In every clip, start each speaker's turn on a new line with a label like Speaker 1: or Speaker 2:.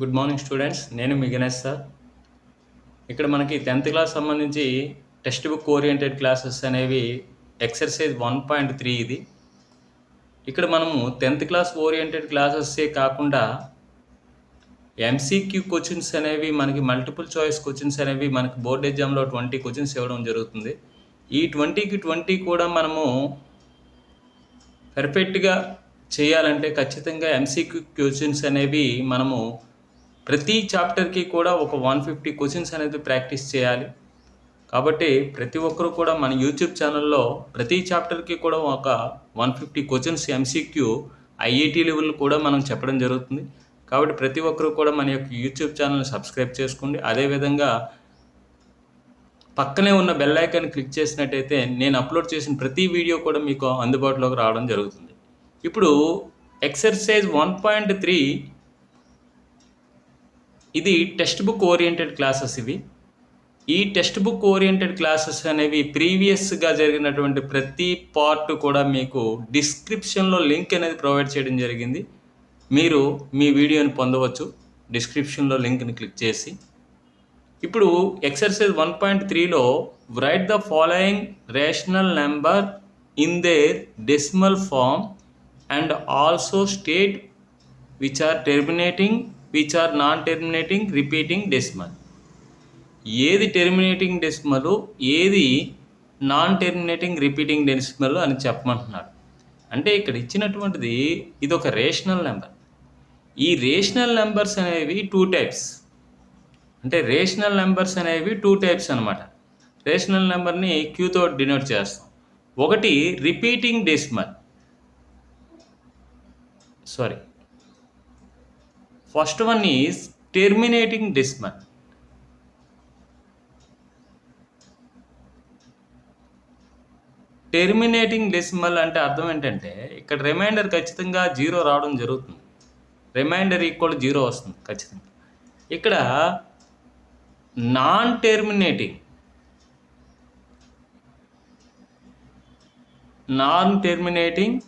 Speaker 1: Good morning students నేను మీ Ganesh sir. ఇక్కడ మనకి టెన్త్ క్లాస్ సంబంధించి టెక్స్ట్ బుక్ ఓరియంటెడ్ క్లాసెస్ అనేవి ఎక్సర్సైజ్ వన్ పాయింట్ త్రీ ఇది. ఇక్కడ మనము టెన్త్ క్లాస్ ఓరియంటెడ్ క్లాసెస్సే కాకుండా ఎంసీక్యూ క్వశ్చన్స్ అనేవి మనకి మల్టిపుల్ చాయిస్ క్వశ్చన్స్ అనేవి మనకి బోర్డ్ ఎగ్జామ్లో ట్వంటీ క్వశ్చన్స్ ఇవ్వడం జరుగుతుంది. ఈ ట్వంటీకి ట్వంటీ కూడా మనము పర్ఫెక్ట్గా చేయాలంటే ఖచ్చితంగా ఎంసీక్యూ క్వశ్చన్స్ అనేవి మనము ప్రతి చాప్టర్కి కూడా ఒక వన్ ఫిఫ్టీ క్వశ్చన్స్ అనేది ప్రాక్టీస్ చేయాలి. కాబట్టి ప్రతి ఒక్కరు కూడా మన యూట్యూబ్ ఛానల్లో ప్రతి చాప్టర్కి కూడా ఒక one fifty questions MCQ IIT level కూడా మనం చెప్పడం జరుగుతుంది. కాబట్టి ప్రతి ఒక్కరు కూడా మన యొక్క యూట్యూబ్ ఛానల్ని సబ్స్క్రైబ్ చేసుకోండి. అదేవిధంగా పక్కనే ఉన్న బెల్ ఐకాన్ క్లిక్ చేసినట్టయితే నేను అప్లోడ్ చేసిన ప్రతి వీడియో కూడా మీకు అందుబాటులోకి రావడం జరుగుతుంది. ఇప్పుడు ఎక్సర్సైజ్ వన్ పాయింట్ త్రీ ఇది టెక్స్ట్ బుక్ ఓరియంటెడ్ క్లాసెస్ ఇవి. ఈ టెక్స్ట్ బుక్ ఓరియంటెడ్ క్లాసెస్ అనేవి ప్రీవియస్గా జరిగినటువంటి ప్రతి పార్ట్ కూడా మీకు డిస్క్రిప్షన్లో లింక్ అనేది ప్రొవైడ్ చేయడం జరిగింది. మీరు మీ వీడియోని పొందవచ్చు. డిస్క్రిప్షన్లో లింక్ని క్లిక్ చేసి. ఇప్పుడు ఎక్సర్సైజ్ వన్ పాయింట్ త్రీలో write the following rational number in their decimal form and also state which are terminating which are non terminating repeating decimal ఏది టెర్మినేటింగ్ డెసిమల్ ఏది నాన్ టెర్మినేటింగ్ రిపీటింగ్ డెసిమల్ అని చెప్పమంటున్నాడు అంటే ఇక్కడ ఇచ్చినటువంటిది ఇది ఒక రేషనల్ నెంబర్ ఈ రేషనల్ నెంబర్స్ అనేవి టూ టైప్స్ అంటే రేషనల్ నెంబర్స్ అనేవి టూ టైప్స్ అనమాట రేషనల్ నెంబర్ని క్యూతో డినోట్ చేస్తాం. ఒకటి repeating decimal sorry first one is terminating decimal terminating decimal అంటే అర్థం ఏంటంటే ఇక్కడ రిమైండర్ ఖచ్చితంగా జీరో రావడం జరుగుతుంది. రిమైండర్ ఈక్వల్ జీరో వస్తుంది ఖచ్చితంగా. ఇక్కడ non terminating non terminating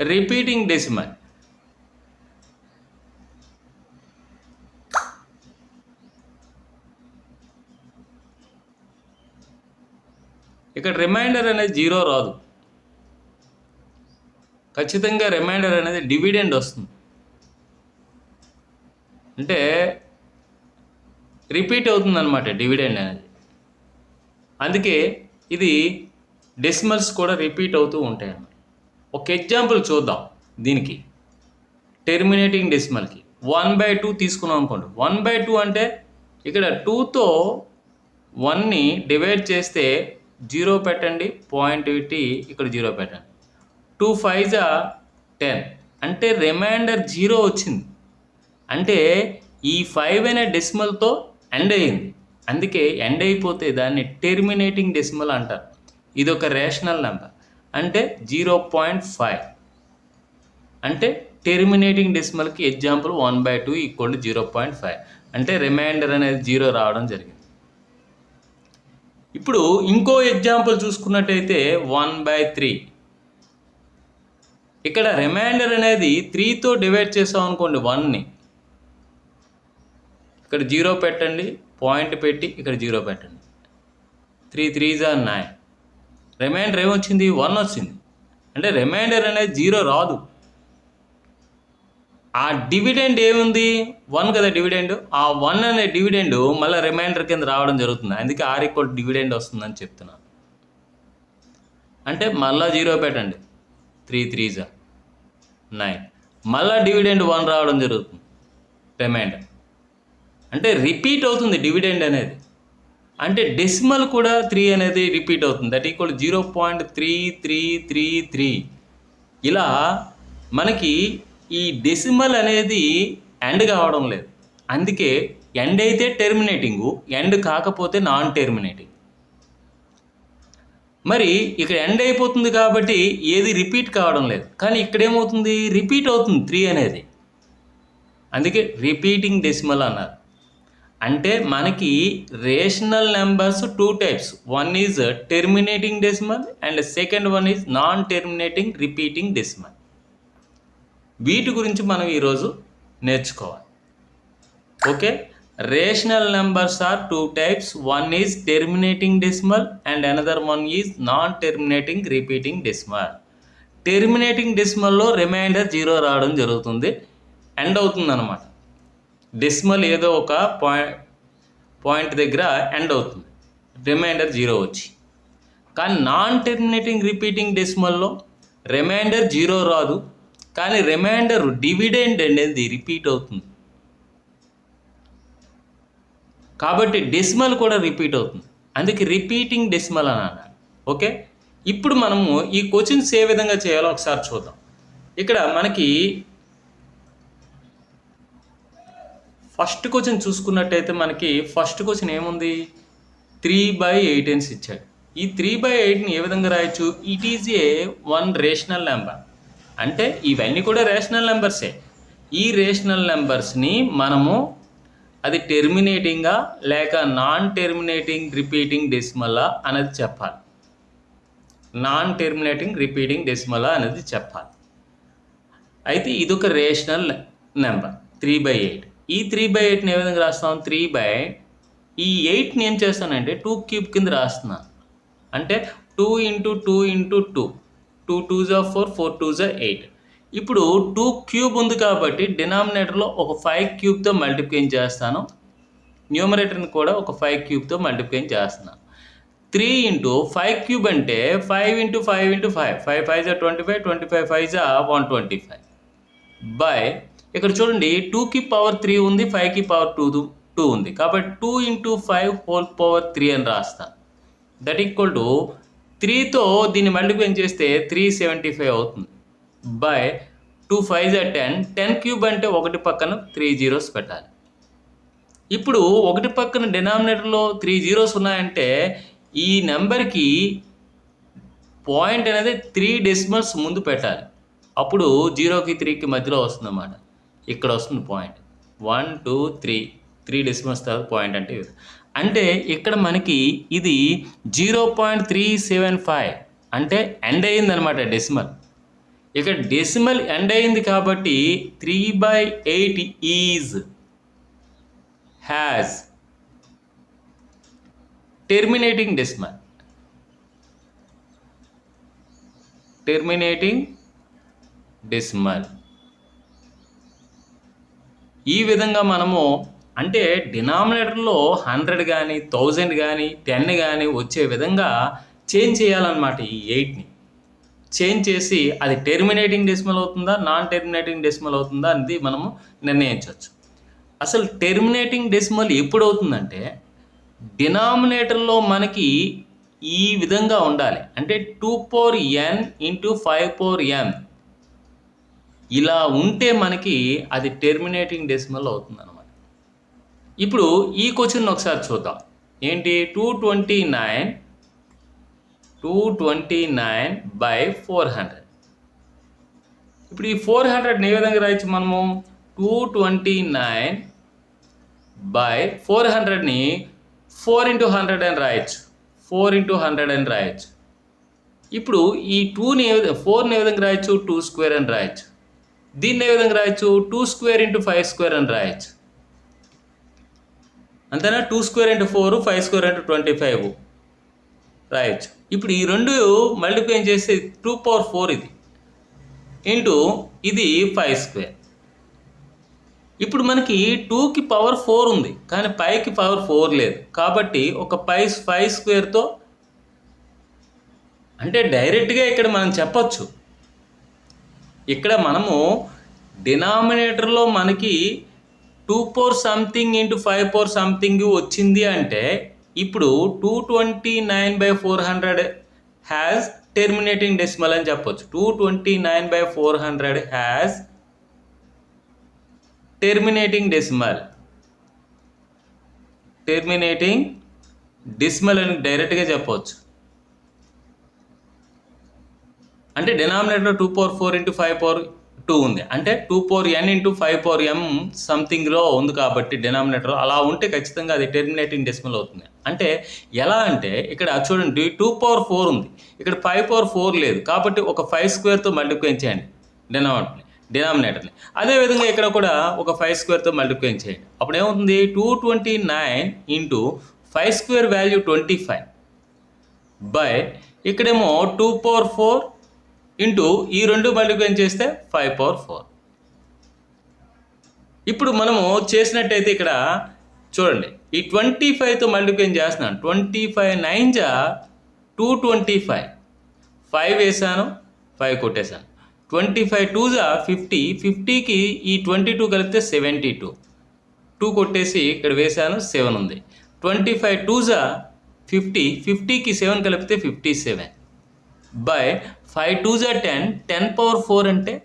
Speaker 1: repeating decimal ఇక్కడ రిమైండర్ అనేది జీరో రాదు. ఖచ్చితంగా రిమైండర్ అనేది డివిడెండ్ వస్తుంది. అంటే రిపీట్ అవుతుంది అనమాట డివిడెండ్ అనేది. అందుకే ఇది డెసిమల్స్ కూడా రిపీట్ అవుతూ ఉంటాయి అన్నమాట ఒక ఎగ్జాంపుల్ చూద్దాం దీనికి. టెర్మినేటింగ్ డెసిమల్కి వన్ బై టూ తీసుకున్నాం అనుకోండి. వన్ బై టూ అంటే ఇక్కడ టూతో వన్ని డివైడ్ చేస్తే జీరో పెట్టండి పాయింట్ ఒకటి ఇక్కడ జీరో పెట్టండి. టూ ఫైవ్ జా టెన్. అంటే రిమైండర్ జీరో వచ్చింది. అంటే ఈ ఫైవ్ అనే డెసిమల్తో ఎండ్ అయింది అందుకే ఎండ్ అయిపోతే దాన్ని టెర్మినేటింగ్ డెసిమల్ అంటారు. ఇది ఒక రేషనల్ నెంబర్ అంటే జీరో పాయింట్ ఫైవ్. అంటే terminating డెసిమల్కి example one by two equal zero point five. అంటే రిమైండర్ అనేది జీరో రావడం జరిగింది. ఇప్పుడు ఇంకో ఎగ్జాంపుల్ చూసుకున్నట్టయితే వన్ బై త్రీ ఇక్కడ రిమైండర్ అనేది త్రీతో డివైడ్ చేసాం అనుకోండి వన్ని ఇక్కడ జీరో పెట్టండి పాయింట్ పెట్టి ఇక్కడ జీరో పెట్టండి. త్రీ త్రీ జార్ నైన్ రిమైండర్ ఏమొచ్చింది? వన్ వచ్చింది. అంటే రిమైండర్ అనేది జీరో రాదు. ఆ డివిడెండ్ ఏముంది? వన్ కదా డివిడెండ్. ఆ వన్ అనే డివిడెండ్ మళ్ళీ రిమైండర్ కింద రావడం జరుగుతుంది. అందుకే ఆర్ ఈక్వల్ డివిడెండ్ వస్తుందని చెప్తున్నాను అంటే మళ్ళా జీరో పెట్టండి. త్రీ త్రీ జా. నైన్. మళ్ళా డివిడెండ్ వన్ రావడం జరుగుతుంది. రిమైండర్. అంటే రిపీట్ అవుతుంది డివిడెండ్ అనేది. అంటే డెసిమల్ కూడా త్రీ అనేది రిపీట్ అవుతుంది. That equal zero point three three three three. ఇలా మనకి ఈ డెసిమల్ అనేది ఎండ్ కావడం లేదు. అందుకే ఎండ్ అయితే టెర్మినేటింగ్ ఎండ్ కాకపోతే నాన్ టెర్మినేటింగ్ మరి ఇక్కడ ఎండ్ అయిపోతుంది కాబట్టి ఏది రిపీట్ కావడం లేదు. కానీ ఇక్కడ ఏమవుతుంది? రిపీట్ అవుతుంది త్రీ అనేది. అందుకే రిపీటింగ్ డెసిమల్ అన్నారు. అంటే మనకి rational numbers two types one is terminating decimal and second one is non terminating repeating decimal వీటి గురించి మనం ఈరోజు నేర్చుకోవాలి. Okay? Rational numbers are two types. One is terminating decimal and another one is non terminating repeating decimal. Terminating డెసిమల్లో remainder zero రావడం జరుగుతుంది. End అవుతుంది అనమాట decimal ఏదో ఒక పాయింట్ పాయింట్ దగ్గర ఎండ్ అవుతుంది. రిమైండర్ జీరో వచ్చి. కానీ నాన్ టెర్మినేటింగ్ రిపీటింగ్ డెసిమల్లో రిమైండర్ జీరో రాదు. కానీ రిమైండర్ డివిడెండ్ అనేది రిపీట్ అవుతుంది. కాబట్టి డెసిమల్ కూడా రిపీట్ అవుతుంది. అందుకే రిపీటింగ్ డెసిమల్ అని అన్నాడు ఓకే? ఇప్పుడు మనము ఈ క్వశ్చన్స్ ఏ విధంగా చేయాలో ఒకసారి చూద్దాం. ఇక్కడ మనకి ఫస్ట్ క్వశ్చన్ చూసుకున్నట్టయితే మనకి ఫస్ట్ క్వశ్చన్ ఏముంది? త్రీ బై ఎయిట్ ఇచ్చాడు. ఈ త్రీ బై ఎయిట్ని ఏ విధంగా రాయొచ్చు? It is a one rational number. అంటే ఇవన్నీ కూడా రేషనల్ నెంబర్సే ఈ రేషనల్ నెంబర్స్ని మనము అది టెర్మినేటింగా లేక నాన్ టెర్మినేటింగ్ రిపీటింగ్ డెసిమలా అనేది చెప్పాలి. నాన్ టెర్మినేటింగ్ రిపీటింగ్ డెసిమలా అనేది చెప్పాలి. అయితే ఇది ఒక rational number three by eight ఈ త్రీ బై ఎయిట్ని ఏ విధంగా రాస్తాం? త్రీ బై ఈ ఎయిట్ని ఏం చేస్తానంటే టూ క్యూబ్ కింద రాస్తున్నాను అంటే two into two into two two two జా ఫోర్ ఫోర్ టూ జా ఎయిట్ ఇప్పుడు టూ క్యూబ్ ఉంది కాబట్టి డినామినేటర్లో ఒక ఫైవ్ క్యూబ్తో మల్టిప్లై చేస్తాను. న్యూమరేటర్ని కూడా ఒక ఫైవ్ క్యూబ్తో మల్టిప్లై చేస్తున్నాను. త్రీ ఇంటూ ఫైవ్ క్యూబ్ అంటే five into five into five five five జా twenty five twenty five five జా వన్ ట్వంటీ ఫైవ్ బై ఇక్కడ చూడండి టూకి పవర్ త్రీ ఉంది ఫైవ్కి పవర్ టూ టూ ఉంది. కాబట్టి two into five whole power three అని రాస్తాను. దట్ ఈక్వల్ టు త్రీతో దీన్ని మల్టిప్లై చేస్తే త్రీ సెవెంటీ ఫైవ్ అవుతుంది బై టూ ఫైవ్ జా టెన్ టెన్ క్యూబ్ అంటే ఒకటి పక్కన త్రీ జీరోస్ పెట్టాలి. ఇప్పుడు ఒకటి పక్కన డినామినేటర్లో త్రీ జీరోస్ ఉన్నాయంటే ఈ నెంబర్కి పాయింట్ అనేది త్రీ డెసిమల్స్ ముందు పెట్టాలి. అప్పుడు జీరోకి త్రీకి మధ్యలో వస్తుంది అన్నమాట ఇక్కడ వస్తుంది point one two three three decimals తర్వాత పాయింట్ అంటే అంటే ఇక్కడ మనకి ఇది zero point three seven five అంటే ఎండ్ అయింది అనమాట డెసిమల్. ఇక్కడ డెసిమల్ ఎండ్ అయింది కాబట్టి three by eight is has terminating decimal. Terminating decimal. ఈ విధంగా మనము అంటే డినామినేటర్లో హండ్రెడ్ కానీ థౌజండ్ కానీ టెన్ కానీ వచ్చే విధంగా చేంజ్ చేయాలన్నమాట ఈ ఎయిట్ని. చేంజ్ చేసి అది టెర్మినేటింగ్ డెసిమల్ అవుతుందా నాన్ టెర్మినేటింగ్ డెసిమల్ అవుతుందా అనేది మనము నిర్ణయించవచ్చు అసలు టెర్మినేటింగ్ డెసిమల్ ఎప్పుడు అవుతుందంటే డినామినేటర్లో మనకి ఈ విధంగా ఉండాలి. అంటే two four n into five four n. ఇలా ఉంటే మనకి అది టెర్మినేటింగ్ డెసిమల్ అవుతుందనమాట. ఇప్పుడు ఈ క్వశ్చన్ ఒకసారి చూద్దాం. ఏంటి? Two twenty nine two twenty nine by four hundred ఇప్పుడు ఈ ఫోర్ హండ్రెడ్ని ఏ విధంగా రాయొచ్చు మనము? Two twenty nine by four హండ్రెడ్ని four into hundred అని రాయొచ్చు. ఫోర్ ఇంటూ హండ్రెడ్ అని రాయొచ్చు. ఇప్పుడు ఈ టూని ఏ ఫోర్ని ఏ విధంగా రాయొచ్చు? టూ స్క్వేర్ అని రాయొచ్చు. దీన్ని ఏ విధంగా రాయొచ్చు? Two square into five square అని రాయొచ్చు. అంతేనా? Two square into four five square into twenty five రాయొచ్చు ఇప్పుడు ఈ రెండు మల్టిప్లై చేస్తే టూ పవర్ ఫోర్ ఇది. ఇంటూ ఇది ఫైవ్ స్క్వేర్ ఇప్పుడు మనకి టూకి పవర్ ఫోర్ ఉంది కానీ పైకి పవర్ ఫోర్ లేదు. కాబట్టి ఒక పై ఫైవ్ స్క్వేర్తో అంటే డైరెక్ట్గా ఇక్కడ మనం చెప్పచ్చు. ఇక్కడ మనము డినామినేటర్లో మనకి two four something into five four something వచ్చింది అంటే ఇప్పుడు two twenty nine by four hundred has terminating decimal అని చెప్పొచ్చు. Two twenty nine by four hundred has terminating decimal terminating decimal అని డైరెక్ట్గా చెప్పవచ్చు అంటే denominator two power four into five power two ఉంది. అంటే two power n into five four m సంథింగ్లో ఉంది కాబట్టి డినామినేటర్ అలా ఉంటే ఖచ్చితంగా అది టెర్మినేటింగ్ డెసిమల్ అవుతుంది. అంటే ఎలా అంటే ఇక్కడ చూడండి టూ పవర్ ఫోర్ ఉంది. ఇక్కడ ఫైవ్ పవర్ ఫోర్ లేదు. కాబట్టి ఒక ఫైవ్ స్క్వేర్తో మల్టిప్లై చేయండి. డినామినేటర్ని డినామినేటర్ని అదేవిధంగా ఇక్కడ కూడా ఒక ఫైవ్ స్క్వేర్తో మల్టిప్లై చేయండి. అప్పుడు ఏమవుతుంది? Two twenty nine into five square value twenty five by ఇక్కడేమో టూ పవర్ ఫోర్ ఇంటూ ఈ రెండు మల్టిప్లై చేస్తే ఫైవ్ పవర్ ఫోర్ ఇప్పుడు మనము చేసినట్టయితే ఇక్కడ చూడండి ఈ ట్వంటీ ఫైవ్తో మల్టిప్లై చేస్తున్నాను? ట్వంటీ ఫైవ్ నైన్ జా టూ ట్వంటీ ఫైవ్ ఫైవ్ వేసాను ఫైవ్ కొట్టేశాను. ట్వంటీ ఫైవ్ టూ జా ఫిఫ్టీ ఫిఫ్టీకి ఈ ట్వంటీ టూ కలిపితే సెవెంటీ టూ టూ కొట్టేసి ఇక్కడ వేసాను సెవెన్ ఉంది. ట్వంటీ ఫైవ్ టూ జా ఫిఫ్టీ ఫిఫ్టీకి సెవెన్ కలిపితే fifty seven by five two జా టెన్ టెన్ పవర్ ఫోర్ అంటే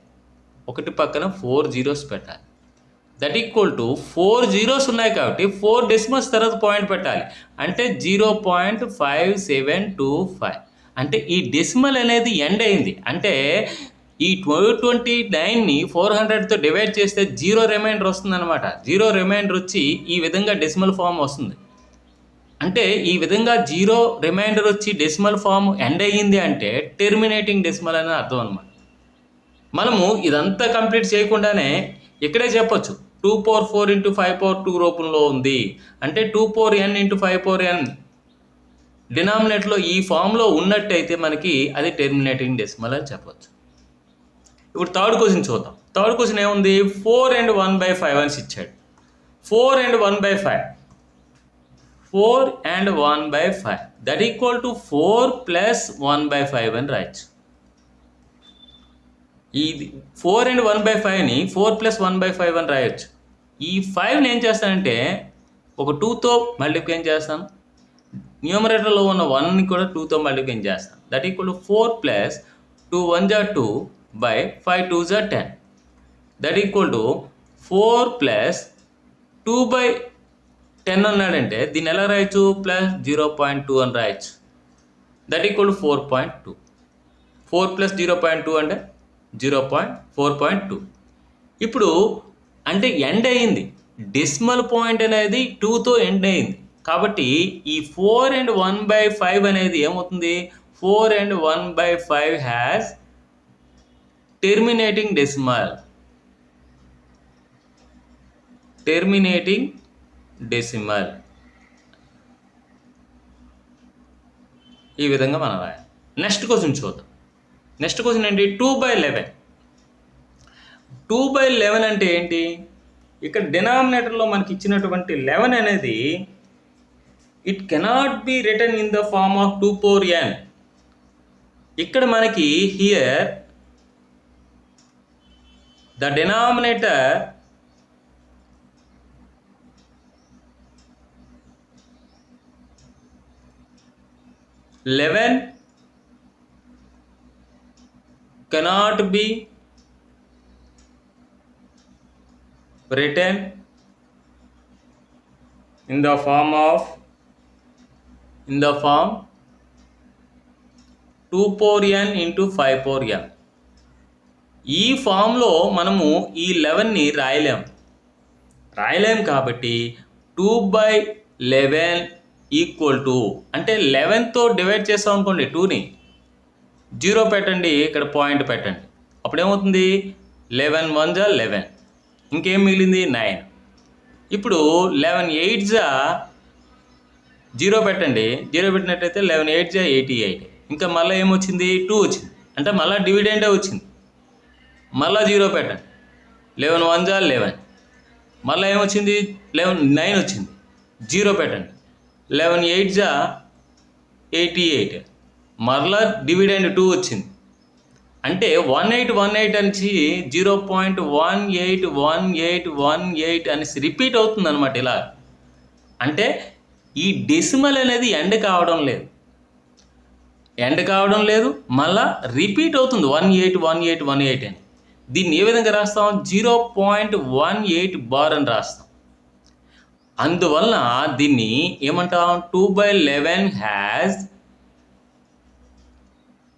Speaker 1: ఒకటి పక్కన ఫోర్ జీరోస్ పెట్టాలి. That equal to four zeros ఉన్నాయి కాబట్టి ఫోర్ డెసిమల్స్ తర్వాత పాయింట్ పెట్టాలి. అంటే zero point five seven two five. అంటే ఈ డెసిమల్ అనేది ఎండ్ అయింది. అంటే ఈ ట్వంటీ ట్వంటీ నైన్ని ఫోర్ హండ్రెడ్తో డివైడ్ చేస్తే జీరో రిమైండర్ వస్తుందన్నమాట. జీరో రిమైండర్ వచ్చి ఈ విధంగా డెసిమల్ ఫామ్ వస్తుంది. అంటే ఈ విధంగా జీరో రిమైండర్ వచ్చి డెసిమల్ ఫామ్ ఎండ్ అయ్యింది అంటే టెర్మినేటింగ్ డెసిమల్ అని అర్థం అనమాట మనము ఇదంతా కంప్లీట్ చేయకుండానే ఇక్కడే చెప్పొచ్చు. Two power four into five power two రూపంలో ఉంది. అంటే two power n into five power n. డినామినేట్లో ఈ ఫామ్లో ఉన్నట్టయితే మనకి అది టెర్మినేటింగ్ డెసిమల్ అని చెప్పొచ్చు. ఇప్పుడు థర్డ్ క్వశ్చన్ చూద్దాం. థర్డ్ క్వశ్చన్ ఏముంది? Four and one by five అని ఇచ్చాడు. Four and one by five. Four and one by five. That equal to four plus one by five అని రాయొచ్చు. ఇది four and one by ఫైవ్ని four plus one by five అని రాయొచ్చు. ఈ ఫైవ్ని ఏం చేస్తానంటే ఒక టూతో మల్టిప్లికేషన్ చేస్తాను. న్యూమరేటర్లో ఉన్న వన్ని కూడా టూతో మల్టిప్లికేషన్ చేస్తాను. That equal to four plus two one జా టూ బై ఫైవ్ టూ జా ten. That equal to four plus two by ten అన్నాడంటే దీన్ని ఎలా రాయొచ్చు? ప్లస్ జీరో పాయింట్ టూ అని రాయొచ్చు. That equal to four point two. Four plus zero point two అంటే zero point four point two. ఇప్పుడు అంటే ఎండ్ అయ్యింది. డెసిమల్ పాయింట్ అనేది టూతో ఎండ్ అయింది కాబట్టి ఈ four and one by five అనేది ఏమవుతుంది? Four and one by five has terminating decimal. Terminating decimal ఈ విధంగా మనం రాయాలి. నెక్స్ట్ క్వశ్చన్ చూద్దాం. నెక్స్ట్ క్వశ్చన్ ఏంటి? Two by eleven two by eleven అంటే ఏంటి? ఇక్కడ డినామినేటర్లో మనకి ఇచ్చినటువంటి లెవెన్ అనేది it cannot be return in the form of two four n ఇక్కడ మనకి here the denominator eleven cannot be written in the form of in the form two four n into five four n ఈ ఫామ్లో మనము ఈ లెవెన్ని రాయలేం రాయలేం కాబట్టి two by eleven equal to అంటే లెవెన్తో డివైడ్ చేస్తాం అనుకోండి టూని జీరో పెట్టండి ఇక్కడ పాయింట్ పెట్టండి. అప్పుడు ఏమవుతుంది? లెవెన్ వన్ జా లెవెన్ ఇంకేం మిగిలింది? నైన్ ఇప్పుడు లెవెన్ ఎయిట్ జా జీరో పెట్టండి. జీరో పెట్టినట్టయితే లెవెన్ ఎయిట్ జా ఎయిటీ ఎయిట్ ఇంకా మళ్ళీ ఏమొచ్చింది? టూ వచ్చింది. అంటే మళ్ళీ డివిడెండే వచ్చింది. మళ్ళీ జీరో పెట్టండి. లెవెన్ వన్ జా లెవెన్ మళ్ళీ ఏమొచ్చింది? లెవెన్ నైన్ వచ్చింది. జీరో పెట్టండి. లెవెన్ ఎయిట్ జా ఎయిటీ ఎయిట్. మరలా డివిడెండ్ టూ వచ్చింది. అంటే వన్ ఎయిట్ వన్ ఎయిట్ అనేసి zero point one eight one eight one eight అనేసి రిపీట్ అవుతుంది అనమాట ఇలా. అంటే ఈ డెసిమల్ అనేది ఎండ్ కావడం లేదు. ఎండ్ కావడం లేదు మళ్ళా రిపీట్ అవుతుంది one eight one eight one eight అని. దీన్ని ఏ విధంగా రాస్తాం? Zero point one eight bar అని రాస్తాం. అందువలన దీన్ని ఏమంటాం? Two by eleven has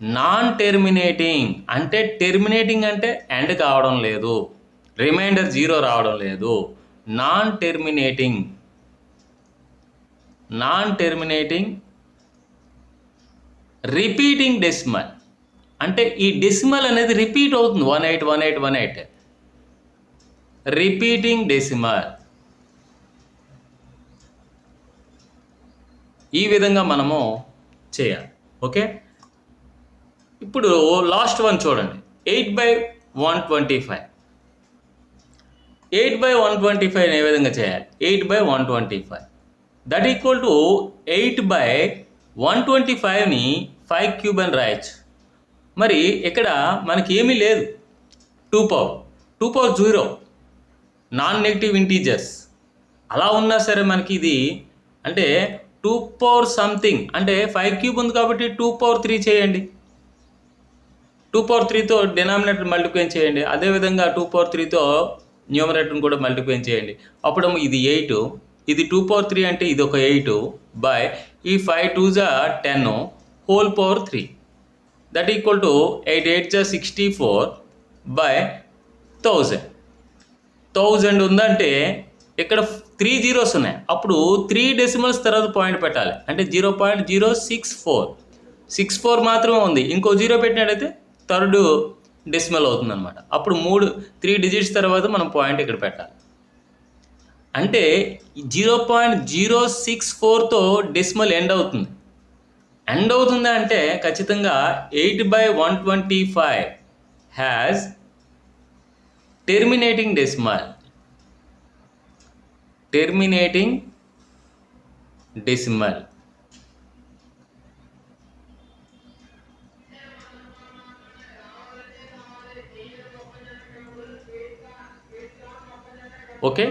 Speaker 1: non terminating అంటే టెర్మినేటింగ్ అంటే ఎండ్ కావడం లేదు. రిమైండర్ జీరో రావడం లేదు. Non terminating non terminating repeating decimal అంటే ఈ డెసిమల్ అనేది రిపీట్ అవుతుంది. One eight one eight one eight repeating decimal ఈ విధంగా మనము చేయాలి. ఓకే? ఇప్పుడు లాస్ట్ వన్ చూడండి. Eight by one twenty five. Eight by one twenty five ఏ విధంగా చేయాలి? Eight by one twenty five. That equal to eight by one twenty ఫైవ్ని five cube అని రాయొచ్చు. మరి ఇక్కడ మనకి ఏమీ లేదు. Two power. Two power zero. Non negative integers అలా ఉన్నా సరే మనకి ఇది అంటే టూ పవర్ సంథింగ్ అంటే ఫైవ్ క్యూబ్ ఉంది కాబట్టి టూ పవర్ త్రీ చేయండి. టూ పవర్ త్రీతో డినామినేటర్ మల్టిప్లై చేయండి. అదేవిధంగా టూ పవర్ త్రీతో న్యూమరేటర్ని కూడా మల్టిప్లై చేయండి. అప్పుడు ఇది ఎయిట్ ఇది టూ పవర్ త్రీ అంటే ఇది ఒక ఎయిట్ బై ఈ ఫైవ్ టూ జా ten whole power three. That equal to eight eight జా sixty four by thousand. Thousand ఉందంటే ఇక్కడ త్రీ జీరోస్ ఉన్నాయి. అప్పుడు త్రీ డెసిమల్స్ తర్వాత పాయింట్ పెట్టాలి. అంటే zero point zero six four. Six four మాత్రమే ఉంది. ఇంకో జీరో పెట్టినట్టయితే థర్డ్ డెసిమల్ అవుతుంది అనమాట అప్పుడు మూడు త్రీ డిజిట్స్ తర్వాత మనం పాయింట్ ఇక్కడ పెట్టాలి. అంటే జీరో పాయింట్ జీరో సిక్స్ ఫోర్తో డెసిమల్ ఎండ్ అవుతుంది. ఎండ్ అవుతుందా అంటే ఖచ్చితంగా eight by one twenty five has terminating decimal. Terminating decimal okay